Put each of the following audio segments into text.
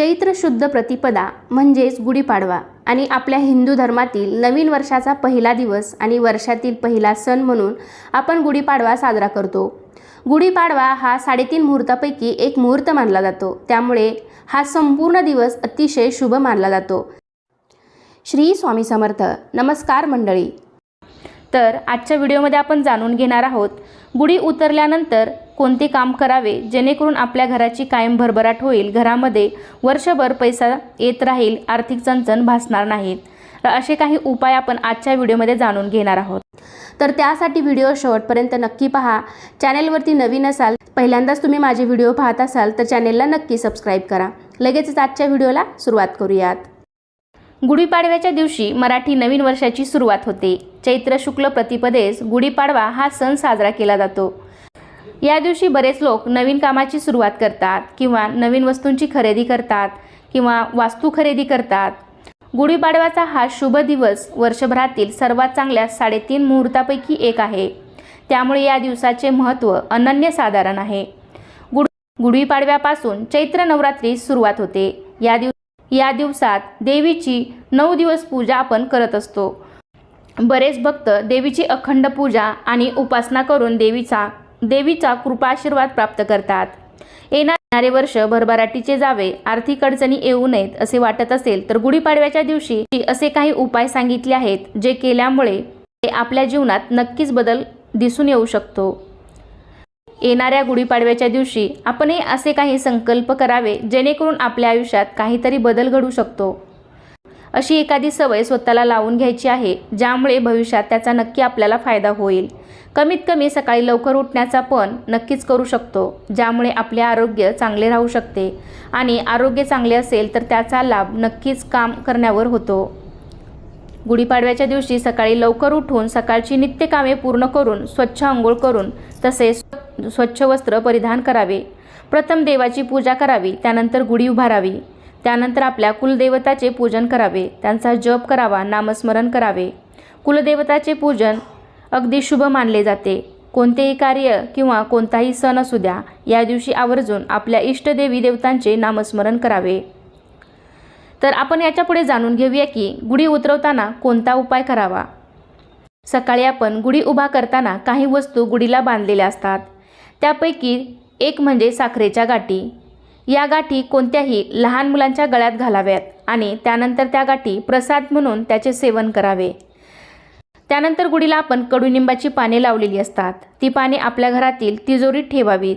चैत्र शुद्ध प्रतिपदा म्हणजेच गुढीपाडवा आणि आपल्या हिंदू धर्मातील नवीन वर्षाचा पहिला दिवस आणि वर्षातील पहिला सण म्हणून आपण गुढीपाडवा साजरा करतो. गुढीपाडवा हा साडेतीन मुहूर्तापैकी एक मुहूर्त मानला जातो. त्यामुळे हा संपूर्ण दिवस अतिशय शुभ मानला जातो. श्री स्वामी समर्थ. नमस्कार मंडळी. तर आजच्या व्हिडिओमध्ये आपण जाणून घेणार आहोत. गुढी उतरल्यानंतर कोणते काम करावे जेणेकरून आपल्या घराची कायम भरभराट होईल घरामध्ये वर्षभर पैसा येत राहील आर्थिक चणचण भासणार नाहीत तर असे काही उपाय आपण आजच्या व्हिडिओमध्ये जाणून घेणार आहोत. तर त्यासाठी व्हिडिओ शेवटपर्यंत नक्की पहा. चॅनेलवरती नवीन असाल पहिल्यांदाच तुम्ही माझे व्हिडिओ पाहत असाल तर चॅनेलला नक्की सबस्क्राईब करा. लगेचच आजच्या व्हिडिओला सुरुवात करूयात. गुढीपाडव्याच्या दिवशी मराठी नवीन वर्षाची सुरुवात होते. चैत्र शुक्ल प्रतिपदेस गुढीपाडवा हा सण साजरा केला जातो. या दिवशी बरेच लोक नवीन कामाची सुरुवात करतात किंवा नवीन वस्तूंची खरेदी करतात किंवा वास्तू खरेदी करतात. गुढीपाडव्याचा हा शुभ दिवस वर्षभरातील सर्वात चांगल्या साडेतीन मुहूर्तापैकी एक आहे. त्यामुळे या दिवसाचे महत्त्व अनन्यसाधारण आहे. गुढ गुढीपाडव्यापासून चैत्र नवरात्री सुरुवात होते. या दिव या दिवसात देवीची नऊ दिवस पूजा आपण करत असतो. बरेच भक्त देवीची अखंड पूजा आणि उपासना करून देवीचा देवीचा कृपाशीर्वाद प्राप्त करतात. येणारे वर्ष भरभराटीचे जावे आर्थिक अडचणी येऊ नयेत असे वाटत असेल तर गुढीपाडव्याच्या दिवशी असे काही उपाय सांगितले आहेत जे केल्यामुळे आपल्या जीवनात नक्कीच बदल दिसून येऊ शकतो. येणाऱ्या गुढीपाडव्याच्या दिवशी आपणही असे काही संकल्प करावे जेणेकरून आपल्या आयुष्यात काहीतरी बदल घडू शकतो. अशी एखादी सवय स्वतःला लावून घ्यायची आहे ज्यामुळे भविष्यात त्याचा नक्की आपल्याला फायदा होईल. कमीत कमी सकाळी लवकर उठण्याचा पण नक्कीच करू शकतो ज्यामुळे आपले आरोग्य चांगले राहू शकते. आणि आरोग्य चांगले असेल तर त्याचा लाभ नक्कीच काम करण्यावर होतो. गुढीपाडव्याच्या दिवशी सकाळी लवकर उठून सकाळची नित्यकामे पूर्ण करून स्वच्छ आंघोळ करून तसेच स्वच्छ वस्त्र परिधान करावे. प्रथम देवाची पूजा करावी त्यानंतर गुढी उभारावी. त्यानंतर आपल्या कुलदेवताचे पूजन करावे. त्यांचा जप करावा नामस्मरण करावे. कुलदेवताचे पूजन अगदी शुभ मानले जाते. कोणतेही कार्य किंवा कोणताही सण असू द्या या दिवशी आवर्जून आपल्या इष्टदेवी देवतांचे नामस्मरण करावे. तर आपण याच्यापुढे जाणून घेऊया की गुढी उतरवताना कोणता उपाय करावा? सकाळी आपण गुढी उभा करताना काही वस्तू गुढीला बांधलेल्या असतात. त्यापैकी एक म्हणजे साखरेच्या गाठी या गाठी कोणत्याही लहान मुलांच्या गळ्यात घालाव्यात आणि त्यानंतर त्या गाठी प्रसाद म्हणून त्याचे सेवन करावे. त्यानंतर गुढीला आपण कडुनिंबाची पाने लावलेली असतात. ती पाने आपल्या घरातील तिजोरीत ठेवावीत.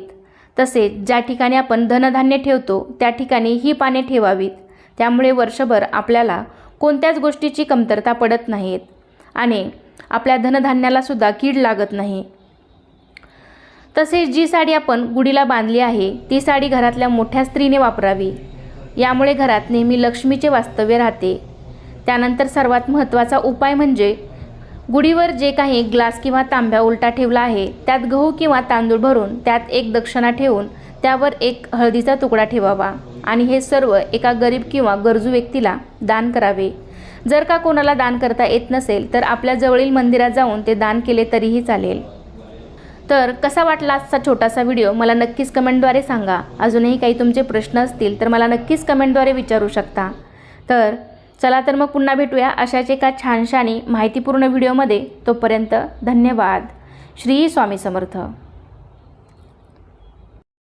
तसेच ज्या ठिकाणी आपण धनधान्य ठेवतो त्या ठिकाणी ही पाने ठेवावीत. त्यामुळे वर्षभर आपल्याला कोणत्याच गोष्टीची कमतरता पडत नाहीत आणि आपल्या धनधान्यालासुद्धा कीड लागत नाही. तसेच जी साडी आपण गुढीला बांधली आहे ती साडी घरातल्या मोठ्या स्त्रीने वापरावी. यामुळे घरात नेहमी लक्ष्मीचे वास्तव्य राहते. त्यानंतर सर्वात महत्त्वाचा उपाय म्हणजे गुढीवर जे काही ग्लास किंवा तांब्या उलटा ठेवला आहे त्यात गहू किंवा तांदूळ भरून त्यात एक दक्षिणा ठेवून त्यावर एक हळदीचा तुकडा ठेवावा. आणि हे सर्व एका गरीब किंवा गरजू व्यक्तीला दान करावे. जर का कोणाला दान करता येत नसेल तर आपल्या जवळील मंदिरात जाऊन ते दान केले तरीही चालेल. तर कसा वाटला आजचा छोटासा व्हिडिओ? मला नक्कीच कमेंटद्वारे सांगा. अजूनही काही तुमचे प्रश्न असतील तर मला नक्कीच कमेंटद्वारे विचारू शकता. तर चला तर मग पुन्हा भेटूया अशाच एका छानशा आणि माहितीपूर्ण व्हिडिओमध्ये. तोपर्यंत धन्यवाद. श्री स्वामी समर्थ.